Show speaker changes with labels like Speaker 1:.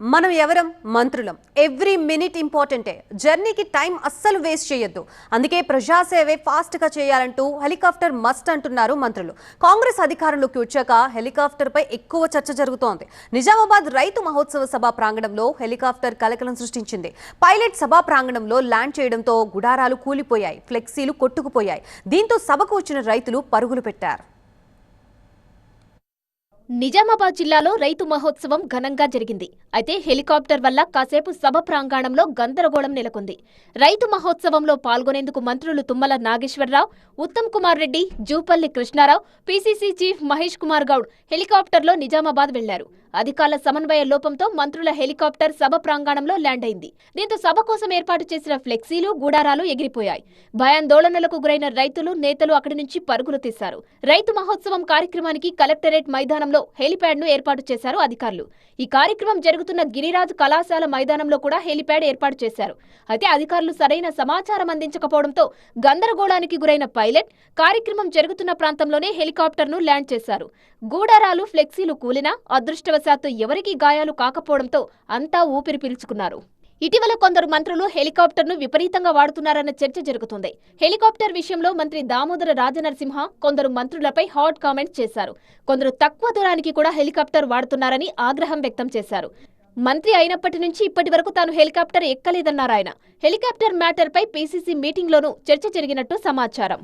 Speaker 1: మనం ఎవరం? మంత్రులం. Every minute ఇంపార్టెంటే జర్నీకి టైం అస్సలు వేస్ట్ చేయొద్దు. అందుకే ప్రజాసేవే ఫాస్ట్గా చేయాలంటూ హెలికాప్టర్ మస్ట్ అంటున్నారు మంత్రులు. కాంగ్రెస్ అధికారంలోకి వచ్చాక హెలికాప్టర్ పై ఎక్కువ చర్చ జరుగుతోంది. నిజామాబాద్ రైతు మహోత్సవ సభ ప్రాంగణంలో హెలికాప్టర్ కలకలం సృష్టించింది. పైలట్ సభా ప్రాంగణంలో ల్యాండ్ చేయడంతో గుడారాలు కూలిపోయాయి. ఫ్లెక్సీలు కొట్టుకుపోయాయి. దీంతో సభకు వచ్చిన రైతులు పరుగులు పెట్టారు.
Speaker 2: నిజామాబాద్ జిల్లాలో రైతు మహోత్సవం ఘనంగా జరిగింది. అయితే హెలికాప్టర్ వల్ల కాసేపు సభ ప్రాంగణంలో గందరగోళం నెలకొంది. రైతు మహోత్సవంలో పాల్గొనేందుకు మంత్రులు తుమ్మల నాగేశ్వరరావు ఉత్తమ్ కుమార్ రెడ్డి జూపల్లి కృష్ణారావు పీసీసీ చీఫ్ మహేష్ కుమార్ గౌడ్ హెలికాప్టర్లో నిజామాబాద్ వెళ్ళారు. అధికారుల సమన్వయ లోపంతో మంత్రుల హెలికాప్టర్ సభ ప్రాంగణంలో ల్యాండ్ అయింది. దీంతో సభ కోసం ఏర్పాటు చేసిన ఫ్లెక్సీలు గూడారాలు ఎగిరిపోయాయి. భయాందోళనలకు గురైన రైతులు నేతలు అక్కడి నుంచి పరుగులు తీశారు. రైతు మహోత్సవం కార్యక్రమానికి కలెక్టరేట్ మైదానంలో హెలిప్యాడ్ను ఏర్పాటు చేశారు అధికారులు. ఈ కార్యక్రమం జరుగుతున్న గిరిరాజు కళాశాల మైదానంలో కూడా హెలిప్యాడ్ ఏర్పాటు చేశారు. అయితే అధికారులు సరైన సమాచారం అందించకపోవడంతో గందరగోళానికి గురైన పైలట్ కార్యక్రమం జరుగుతున్న ప్రాంతంలోనే హెలికాప్టర్ను ల్యాండ్ చేశారు. గూడారాలు ఫ్లెక్సీలు కూలినా అదృష్టవశాత్తు ఎవరికీ గాయాలు కాకపోవడంతో అంతా ఊపిరి పీల్చుకున్నారు. ఇటీవల కొందరు మంత్రులు హెలికాప్టర్ను విపరీతంగా వాడుతున్నారన్న చర్చ జరుగుతుంది. హెలికాప్టర్ విషయంలో మంత్రి దామోదర రాజనరసింహ కొందరు మంత్రులపై హాట్ కామెంట్స్ చేశారు. కొందరు తక్కువ దూరానికి కూడా హెలికాప్టర్ వాడుతున్నారని ఆగ్రహం వ్యక్తం చేశారు. మంత్రి అయినప్పటి నుంచి ఇప్పటి వరకు తాను హెలికాప్టర్ ఎక్కలేదన్నారు ఆయన. హెలికాప్టర్ మ్యాటర్పై పీసీసీ మీటింగ్లోనూ చర్చ జరిగినట్టు సమాచారం.